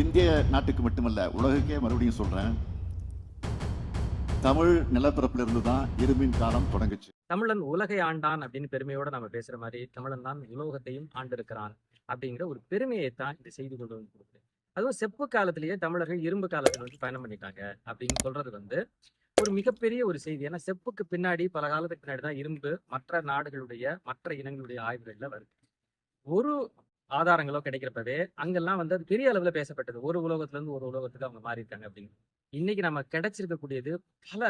இந்திய நாட்டுக்கு மட்டுமல்ல உலகக்கே மறுபடியும் சொல்றேன். தமிழ் நிலப்பரப்பிலிருந்து தான் இரும்பின் காலம் தொடங்குச்சு. தமிழன் உலகை ஆண்டான் அப்படின்னு பெருமையோட நம்ம பேசுற மாதிரி தமிழன் தான் உலோகத்தையும் ஆண்டிருக்கிறான் அப்படிங்கிற ஒரு பெருமையை தான் இந்த செய்தி கொண்டு வந்து கொடுக்குது. அதுவும் செப்பு காலத்திலேயே தமிழர்கள் இரும்பு காலத்துல வந்து பயணம் பண்ணிட்டாங்க அப்படின்னு சொல்றது வந்து ஒரு மிகப்பெரிய ஒரு செய்தி. ஏன்னா செப்புக்கு பின்னாடி பல காலத்துக்கு பின்னாடி தான் இரும்பு மற்ற நாடுகளுடைய மற்ற இனங்களுடைய ஆய்வுகள்ல வருது. ஒரு ஆதாரங்களோ கிடைக்கிறப்பவே அங்கெல்லாம் வந்து அது பெரிய அளவில் பேசப்பட்டது. ஒரு உலோகத்துலேருந்து ஒரு உலோகத்துக்கு அவங்க மாறி இருக்காங்க அப்படின்னு. இன்னைக்கு நம்ம கிடைச்சிருக்கக்கூடியது பல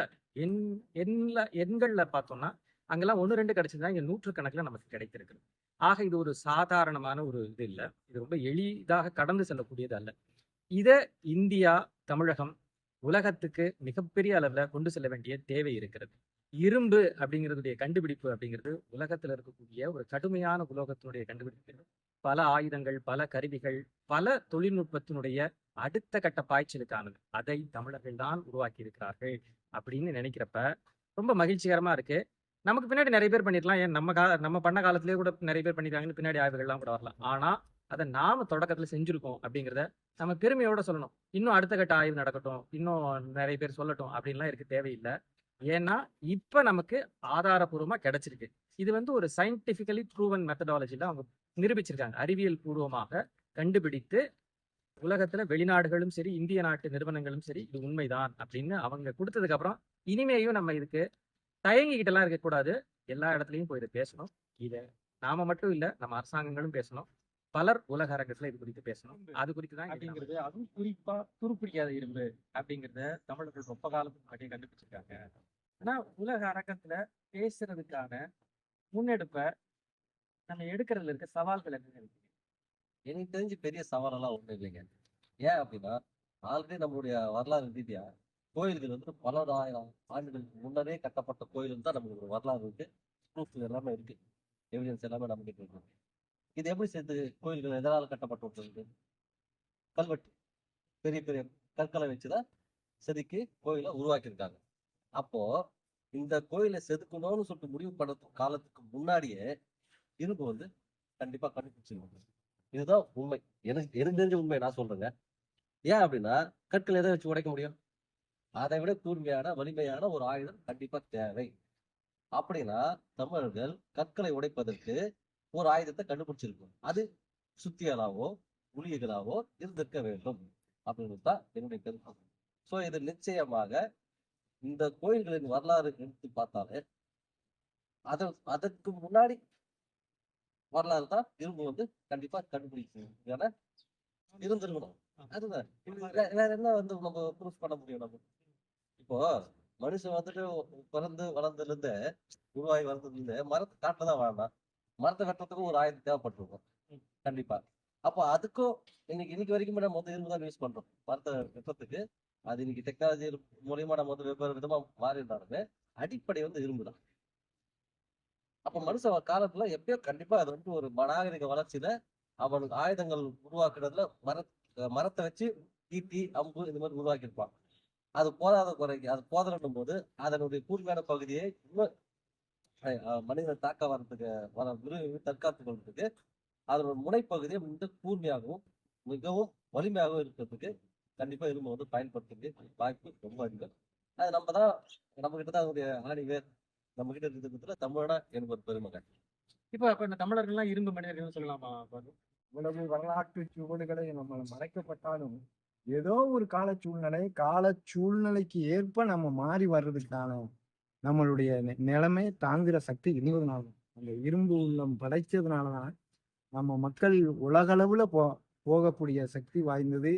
எண் எண்ல எண்களில் பார்த்தோம்னா அங்கெல்லாம் ஒன்று ரெண்டு கிடைச்சதுதான் இங்கே நூற்றுக்கணக்கில் நமக்கு கிடைத்திருக்கு ஆக இது ஒரு சாதாரணமான ஒரு இது இல்லை. இது ரொம்ப எளிதாக கடந்து செல்லக்கூடியது அல்ல. இதை இந்தியா தமிழகம் உலகத்துக்கு மிகப்பெரிய அளவில் கொண்டு செல்ல வேண்டிய தேவை இருக்கிறது. இரும்பு அப்படிங்கிறதுடைய கண்டுபிடிப்பு அப்படிங்கிறது உலகத்தில் இருக்கக்கூடிய ஒரு கடுமையான உலோகத்தினுடைய கண்டுபிடிப்பு. பல ஆயுதங்கள் பல கருவிகள் பல தொழில்நுட்பத்தினுடைய அடுத்த கட்ட பாய்ச்சலுக்கானது. அதை தமிழர்கள் தான் உருவாக்கி இருக்கிறார்கள் அப்படின்னு நினைக்கிறப்ப ரொம்ப மகிழ்ச்சிகரமா இருக்கு. நமக்கு பின்னாடி நிறைய பேர் பண்ணிருக்கலாம். ஏன் நம்ம கால நம்ம பண்ண காலத்திலேயே கூட நிறைய பேர் பண்ணிருக்காங்கன்னு பின்னாடி ஆய்வுகள்லாம் கூட வரலாம். ஆனா அதை நாம தொடக்கத்துல செஞ்சிருக்கோம் அப்படிங்கிறத நம்ம பெருமையோட சொல்லணும். இன்னும் அடுத்த கட்ட ஆய்வு நடக்கட்டும் இன்னும் நிறைய பேர் சொல்லட்டும் அப்படின்லாம் இருக்கு தேவையில்லை. ஏன்னா இப்ப நமக்கு ஆதாரபூர்வமா கிடைச்சிருக்கு. இது வந்து ஒரு சயின்டிபிக்கலி ப்ரூவன் மெத்தடாலஜில அவங்க நிரூபிச்சிருக்காங்க. அறிவியல் பூர்வமாக கண்டுபிடித்து உலகத்துல வெளிநாடுகளும் சரி இந்திய நாட்டு நிறுவனங்களும் சரி இது உண்மைதான் அப்படின்னு அவங்க கொடுத்ததுக்கு அப்புறம் இனிமேயும் நம்ம இதுக்கு தயங்கிக்கிட்டு எல்லாம் இருக்கக்கூடாது. எல்லா இடத்துலயும் போய் இதை பேசணும். இதை நாம மட்டும் இல்ல நம்ம அரசாங்கங்களும் பேசணும். பலர் உலக அரங்கத்துல இது குறித்து பேசணும். அது குறித்து தான் அப்படிங்கிறது அதுவும் குறிப்பா துருப்பிடிக்காத இரும்பு அப்படிங்கிறத தமிழர்கள் ரொம்ப காலத்துக்கு முன்னாடியே கண்டுபிடிச்சிருக்காங்க. ஆனா உலக அரங்கத்துல பேசுறதுக்கான முன்னெடுப்பை நம்ம எடுக்கிறதுல இருக்க சவால்கள் என்ன இருக்கு எனக்கு தெரிஞ்சு பெரிய சவாலெல்லாம் ஒன்றும் இல்லைங்க. ஏன் அப்படின்னா ஆல்ரெடி நம்மளுடைய வரலாறு ரீதியா கோயில்கள் வந்து பல ஆயிரம் ஆண்டுகளுக்கு முன்னரே கட்டப்பட்ட கோயில் தான் நம்மளுக்கு ஒரு வரலாறு இருக்கு. ப்ரூஃப் எல்லாமே இருக்கு. எவிடன்ஸ் எல்லாமே நம்ம கிட்ட இருக்கு. இது எப்படி சேர்த்து கோயில்கள் எதனால் கட்டப்பட்டு கல்வெட்டு. பெரிய பெரிய கற்களை வச்சுதான் செதுக்கி கோயிலை உருவாக்கியிருக்காங்க. அப்போ இந்த கோயிலை செதுக்கணும்னு சொல்லிட்டு முடிவு பண்ண காலத்துக்கு முன்னாடியே இருப்பு வந்து கண்டிப்பா கண்டுபிடிச்சிருவாங்க. இதுதான் உண்மை. எனக்கு எனக்கு தெரிஞ்ச உண்மை நான் சொல்றேங்க. ஏன் அப்படின்னா கற்கள் எதை வச்சு உடைக்க முடியும்? அதை விட கூர்மையான வலிமையான ஒரு ஆயுதம் கண்டிப்பா தேவை. அப்படின்னா தமிழர்கள் கற்களை உடைப்பதற்கு ஒரு ஆயுதத்தை கண்டுபிடிச்சிருக்கும் அது சுத்தியலாவோ உளியகளாவோ இருந்திருக்க வேண்டும். அப்படின்னு தான் என்னுடைய கருத்து. ஸோ இது நிச்சயமாக இந்த கோயில்களின் வரலாறு எடுத்து பார்த்தாலே அத அதற்கு முன்னாடி வரலாறு தான் இரும்பு வந்து கண்டிப்பா கண்டுபிடிக்கணும் இருந்திருக்கணும். அதுதான். வேற என்ன வந்து நம்ம ப்ரூஃப் பண்ண முடியும் நம்ம? இப்போ மனுஷன் வந்துட்டு பிறந்து வளர்ந்ததுல இருந்து உருவாகி வளர்ந்ததுல இருந்து மரத்தை காட்டுல தான் வாழ்ந்தான் மரத்தை வெட்டுறதுக்கும் ஒரு ஆயிரம் தேவைப்பட்டிருக்கும். கண்டிப்பா. அப்போ அதுக்கும் இன்னைக்கு இன்னைக்கு வரைக்கும் நம்ம வந்து இரும்பு தான் யூஸ் பண்றோம். மரத்தை வெட்டுறதுக்கு. அது இன்னைக்கு டெக்னாலஜி மூலியமா நம்ம வந்து வெவ்வேறு விதமா மாறி இருந்தாலுமே அடிப்படை வந்து இரும்பு தான் அப்ப மனுஷ காலத்துல எப்பயோ கண்டிப்பா அது வந்து ஒரு மனாகரிக வளர்ச்சியில அவனுக்கு ஆயுதங்கள் உருவாக்குறதுல மர மரத்தை வச்சு ஈட்டி அம்பு இந்த மாதிரி உருவாக்கியிருப்பான். அது போதாத குறைக்கு அது போதலன்னும் போது அதனுடைய கூர்மையான பகுதியை இன்னும் மனிதன் தாக்க வர்றதுக்கு வர விரும்பி தற்காத்து கொள்றதுக்கு அதனோட முனைப்பகுதியை மிக கூர்மையாகவும் மிகவும் வலிமையாகவும் இருக்கிறதுக்கு கண்டிப்பா இரும்பு வந்து பயன்படுத்துறதுக்கு வாய்ப்பு ரொம்ப அதிகம். அது நம்ம தான் நம்ம கிட்ட தான் அதனுடைய ஆணி வேர். நம்ம கிட்ட இருக்கிறதுல தமிழனா எனக்கு ஒரு பெருமைங்க இப்போ அப்ப இந்த தமிழர்கள்லாம் இரும்பு மனிதர்கள்னு சொல்லலாமா? இவ்வளவு வரலாற்று சுவடுகளை நம்ம மறைக்கப்பட்டாலும் ஏதோ ஒரு கால சூழ்நிலை கால சூழ்நிலைக்கு ஏற்ப நம்ம மாறி வர்றதுக்கான நம்மளுடைய நி- நிலைமை தாங்குகிற சக்தி இருந்ததுனால அந்த இரும்பு உள்ளம் படைச்சதுனாலதான் நம்ம மக்கள் உலகளவுல போ போகக்கூடிய சக்தி வாய்ந்தது.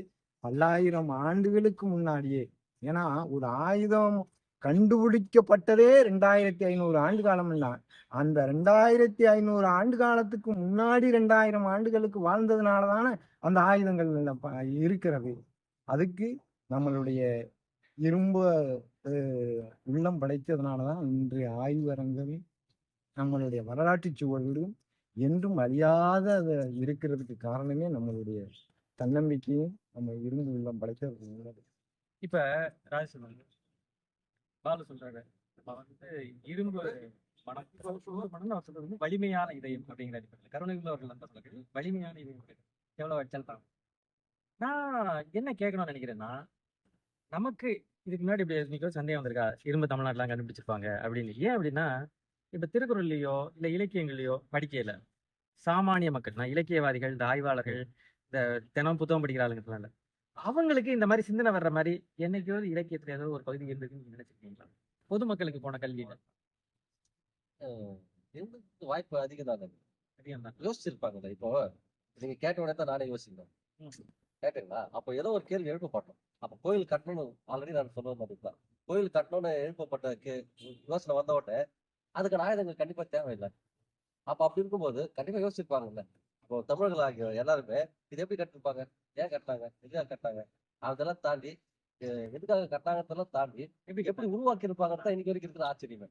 பல்லாயிரம் ஆண்டுகளுக்கு முன்னாடியே. ஏன்னா ஒரு ஆயுதம் கண்டுபிடிக்கப்பட்டதே ரெண்டாயிரத்தி ஐநூறு ஆண்டு காலம் இல்லை. அந்த ரெண்டாயிரத்தி ஐநூறு ஆண்டு காலத்துக்கு முன்னாடி ரெண்டாயிரம் ஆண்டுகளுக்கு வாழ்ந்ததுனால தானே அந்த ஆயுதங்கள் இருக்கிறது. அதுக்கு நம்மளுடைய இரும்ப உள்ளம் படைத்ததுனால தான் இன்றைய ஆய்வரங்கம் நம்மளுடைய வரலாற்று சுவர்களும் என்றும் அறியாத அதை இருக்கிறதுக்கு காரணமே நம்மளுடைய தன்னம்பிக்கையும் நம்ம இருந்து உள்ளம் படைத்தது உள்ளது இப்ப ராஜ் சொல்லுங்க பாலு சொல்றாரு. நம்ம வந்து இரும்பு மனம் இரும்பு அவர் சொல்றது வந்து வலிமையான இதயம் அப்படிங்கிற அடிப்படையில். கருணைகள் அவர்கள் அந்த சொல்றது வலிமையான இதயம் எவ்வளவு வச்சால்தான் நான் என்ன கேட்கணும்னு நினைக்கிறேன்னா நமக்கு இதுக்கு முன்னாடி இப்படி இன்னைக்கோ சந்தேகம் வந்திருக்கா? இரும்பு தமிழ்நாட்டிலாம் கண்டுபிடிச்சிருப்பாங்க அப்படின்னு. ஏன் அப்படின்னா இப்ப திருக்குறள்லயோ இல்ல இலக்கியங்கள்லையோ படிக்கல சாமானிய மக்கள் நான் இலக்கியவாதிகள் இந்த ஆய்வாளர்கள் இந்த தினம் புத்தகம் படிக்கிற ஆளுங்கலாம் அவங்களுக்கு இந்த மாதிரி சிந்தனை வர்ற மாதிரி என்னைக்கோ இலக்கியத்துல ஏதோ ஒரு பகுதி இருந்ததுன்னு நினைச்சிருக்கீங்களா? பொதுமக்களுக்கு போன கல்வியில. வாய்ப்பு அதிகம் தானே அதிகம் தான் யோசிச்சிருப்பாங்கல்ல இப்போ நீங்க கேட்ட உடனே தான் நானே யோசிக்கணும். கேட்டீங்களா? அப்போ ஏதோ ஒரு கேள்வி எழுப்பப்பட்டோம். அப்ப கோயில் கட்டணும்னு ஆல்ரெடி நான் சொன்னது மாதிரி தான். கோயில் கட்டணும்னு எழுப்பப்பட்ட கே யோசனை வந்த உடனே அதுக்கான ஆயுதங்கள் கண்டிப்பா தேவையில்லை. அப்ப அப்படி இருக்கும்போது கண்டிப்பா யோசிச்சிருப்பாங்கல்ல இப்போ தமிழர்கள் ஆகிய எல்லாருமே இது எப்படி கட்டிருப்பாங்க ஏன் கட்டினாங்க? எதுக்காக கட்டினாங்க? அதெல்லாம் தாண்டி எதுக்காக கட்டினாங்கன்றதெல்லாம் தாண்டி எப்படி எப்படி உருவாக்கி இருப்பாங்கன்னு தான் இன்னைக்கு வரைக்கும் இருக்கிற ஆச்சரியமே.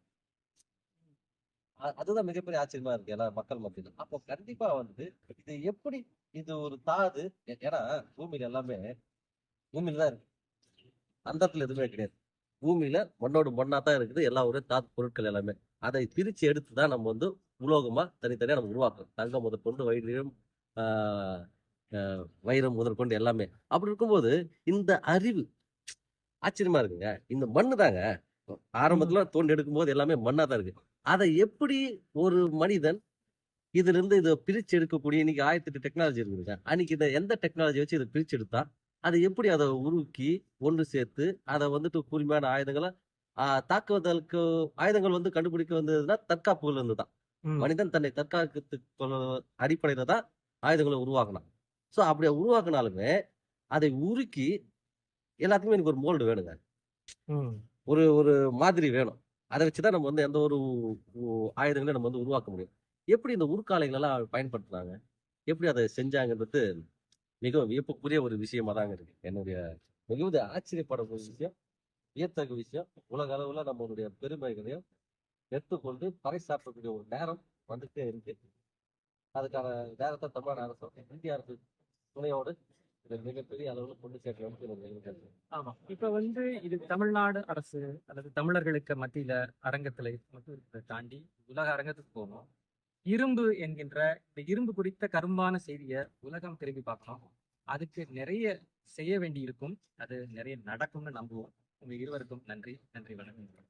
அதுதான் மிகப்பெரிய ஆச்சரியமா இருக்கு எல்லா மக்கள் மத்தியில அப்போ கண்டிப்பா வந்து இது எப்படி இது ஒரு தாது? ஏன்னா பூமியில எல்லாமே பூமியில தான் இருக்கு. அந்த இடத்துல எதுவுமே கிடையாது. பூமியில மண்ணோடு மண்ணா தான் இருக்குது. எல்லா ஒரு தாது பொருட்கள் எல்லாமே. அதை பிரிச்சு எடுத்து தான் நம்ம வந்து உலோகமா தனித்தனியா நம்ம உருவாக்குறோம் தங்கம் முதற்கொண்டு வைரம் வைரம் முதற்கொண்டு எல்லாமே. அப்படி இருக்கும்போது இந்த அறிவு ஆச்சரியமா இருக்குங்க. இந்த மண்ணு தாங்க. ஆரம்பத்துல தோண்டி எடுக்கும்போது எல்லாமே மண்ணா தான் இருக்கு. அதை எப்படி ஒரு மனிதன் இதுல இருந்து இதை பிரிச்சு எடுக்கக்கூடிய இன்னைக்கு ஆயிரத்தி எட்டு டெக்னாலஜி இருக்குதுங்க அன்னைக்கு இதை எந்த டெக்னாலஜி வச்சு இதை பிரிச்சு எடுத்தா அதை எப்படி அதை உருக்கி ஒன்று சேர்த்து அதை வந்துட்டு கூர்மையான ஆயுதங்களை தாக்குவதற்கு ஆயுதங்கள் வந்து கண்டுபிடிக்க வந்ததுன்னா தற்காப்புகள் இருந்து தான். மனிதன் தன்னை தற்காத்துக் அடிப்படையில தான் ஆயுதங்களை உருவாக்கினான். ஸோ அப்படி உருவாக்குனாலுமே அதை உருக்கி எல்லாத்துக்குமே எனக்கு ஒரு மோல்டு வேணுங்க. ஒரு ஒரு மாதிரி வேணும். அதை வச்சுதான் நம்ம வந்து எந்த ஒரு ஆயுதங்களையும் நம்ம வந்து உருவாக்க முடியும். எப்படி இந்த உருக்காலைகள் எல்லாம் பயன்படுத்துனாங்க? எப்படி அதை செஞ்சாங்கன்றது மிகவும் வியப்புக்குரிய ஒரு விஷயமா தாங்க இருக்கு. என்னுடைய மிகுந்த ஆச்சரியப்படக்கூடிய விஷயம் வியத்தகு விஷயம். உலக அளவுல நம்மளுடைய பெருமைகளையும் எடுத்துக்கொண்டு பறைசாற்றக்கூடிய ஒரு நேரம் வந்துட்டே இருக்கு. அதுக்கான நேரத்தை தமிழ்நாடு அரசு இந்திய அரசு துணையோடு இதை மிகப்பெரிய அளவில் கொண்டு சேர்க்கணும்னு ஆமா. இப்ப வந்து இது தமிழ்நாடு அரசு அல்லது தமிழர்களுக்கு மத்தியில அரங்கத்துல மட்டும் இருக்கிறத தாண்டி உலக அரங்கத்துக்கு போகணும். இரும்பு என்கின்ற இந்த இரும்பு குறித்த கரும்பான செய்தியை உலகம் திரும்பி பார்க்கணும். அதுக்கு நிறைய செய்ய வேண்டி இருக்கும் அது நிறைய நடக்கும்னு நம்புவோம். உங்க இருவருக்கும் நன்றி. நன்றி வணக்கம்.